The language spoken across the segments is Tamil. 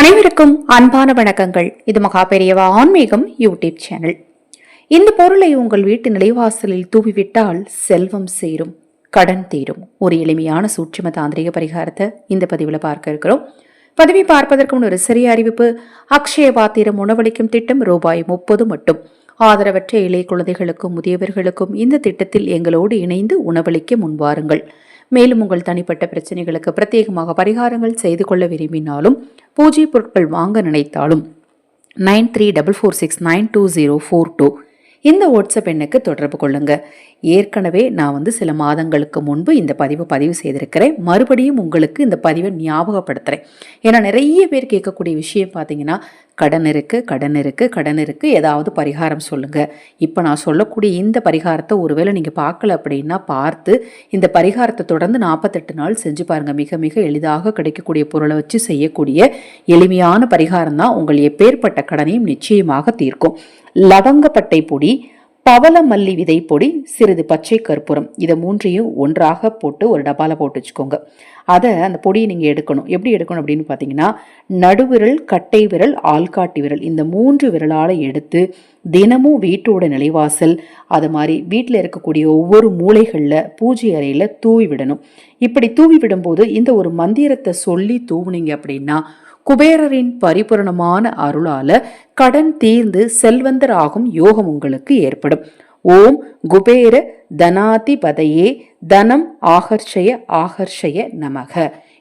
அனைவருக்கும் அன்பான வணக்கங்கள். இது மகா பெரியவா ஆன்மீகம் யூடியூப் சேனல். இந்த பொருளை உங்கள் வீட்டு நிலைவாசலில் தூவிவிட்டால் செல்வம் சேரும் கடன் தீரும். ஒரு எளிமையான சூட்சும தாந்திரிக பரிகாரத்தை இந்த பதிவில் பார்க்க இருக்கிறோம். பதிவை பார்ப்பதற்கு முன் ஒரு சிறிய அறிவிப்பு. அக்ஷய பாத்திரம் உணவளிக்கும் திட்டம் ரூபாய் முப்பது மட்டும். ஆதரவற்ற இளைய குழந்தைகளுக்கும் முதியவர்களுக்கும் இந்த திட்டத்தில் எங்களோடு இணைந்து உணவளிக்க முன்வாருங்கள். மேலும் உங்கள் தனிப்பட்ட பிரச்சனைகளுக்கு பிரத்யேகமாக பரிகாரங்கள் செய்து கொள்ள விரும்பினாலும் பூஜை பொருட்கள் வாங்க நினைத்தாலும் nine three double four six nine two zero four two இந்த வாட்ஸ்அப் எண்ணுக்கு தொடர்பு கொள்ளுங்கள் ஏற்கனவே நான் வந்து சில மாதங்களுக்கு முன்பு இந்த பதிவை பதிவு செய்திருக்கிறேன். மறுபடியும் உங்களுக்கு இந்த பதிவை ஞாபகப்படுத்துகிறேன் ஏன்னா நிறைய பேர் கேட்கக்கூடிய விஷயம் பார்த்தீங்கன்னா கடன் இருக்குது கடன் இருக்குது கடன் இருக்குது ஏதாவது பரிகாரம் சொல்லுங்கள் இப்போ நான் சொல்லக்கூடிய இந்த பரிகாரத்தை ஒருவேளை நீங்கள் பார்க்கல அப்படின்னா பார்த்து இந்த பரிகாரத்தை தொடர்ந்து நாற்பத்தெட்டு நாள் செஞ்சு பாருங்கள் மிக மிக எளிதாக கிடைக்கக்கூடிய பொருளை வச்சு செய்யக்கூடிய எளிமையான பரிகாரம் தான் உங்கள் எப்பேற்பட்ட கடனையும் நிச்சயமாக தீர்க்கும். லவங்கப்பட்டை பொடி பவள மல்லி விதை பொடி சிறிது பச்சை கற்பூரம். இதை மூன்றையும் ஒன்றாக போட்டு ஒரு டப்பாவில் போட்டு வச்சுக்கோங்க. அதை அந்த பொடியை நீங்கள் எடுக்கணும். எப்படி எடுக்கணும் அப்படின்னு பார்த்தீங்கன்னா நடுவிரல் கட்டை விரல் ஆள்காட்டி விரல். இந்த மூன்று விரலால் எடுத்து தினமும் வீட்டோட நிலைவாசல் அது மாதிரி வீட்டில் இருக்கக்கூடிய ஒவ்வொரு மூலைகளில் பூஜை அறையில் தூவி விடணும். இப்படி தூவி விடும்போது இந்த ஒரு மந்திரத்தை சொல்லி தூவுனீங்க அப்படின்னா குபேரரின் பரிபூரணமான அருளால கடன் தீர்ந்து செல்வந்தர் ஆகும் யோகம் உங்களுக்கு ஏற்படும். ஓம் குபேர தனாதிபதையே தனம் ஆகர்ஷய ஆகர்ஷய நமக.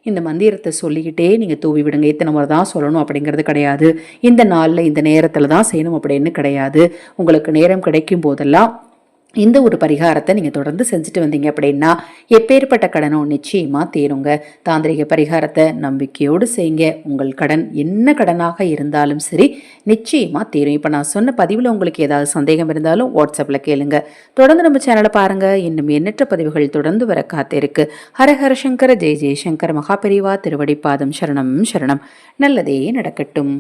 இந்த மந்திரத்தை சொல்லிக்கிட்டே நீங்கள் தூவி விடுங்க. இத்தனை முறை தான் சொல்லணும் அப்படிங்கிறது கிடையாது. இந்த நாளில் இந்த நேரத்தில் தான் செய்யணும் அப்படின்னு கிடையாது. உங்களுக்கு நேரம் கிடைக்கும் போதெல்லாம் இந்த ஒரு பரிகாரத்தை நீங்கள் தொடர்ந்து செஞ்சுட்டு வந்தீங்க அப்படின்னா எப்பேற்பட்ட கடனும் நிச்சயமாக தீருங்க. தாந்திரிக பரிகாரத்தை நம்பிக்கையோடு செய்யுங்க. உங்கள் கடன் என்ன கடனாக இருந்தாலும் சரி நிச்சயமாக தீரும். இப்போ நான் சொன்ன பதிவில் உங்களுக்கு ஏதாவது சந்தேகம் இருந்தாலும் வாட்ஸ்அப்பில் கேளுங்க. தொடர்ந்து நம்ம சேனலை பாருங்கள் இன்னும் எண்ணற்ற பதிவுகள் தொடர்ந்து வர காத்திருக்கு. ஹரஹர சங்கர ஜெய் ஜெயசங்கர மகாபெரிவா திருவடிப்பாதம் சரணம் சரணம். நல்லதே நடக்கட்டும்.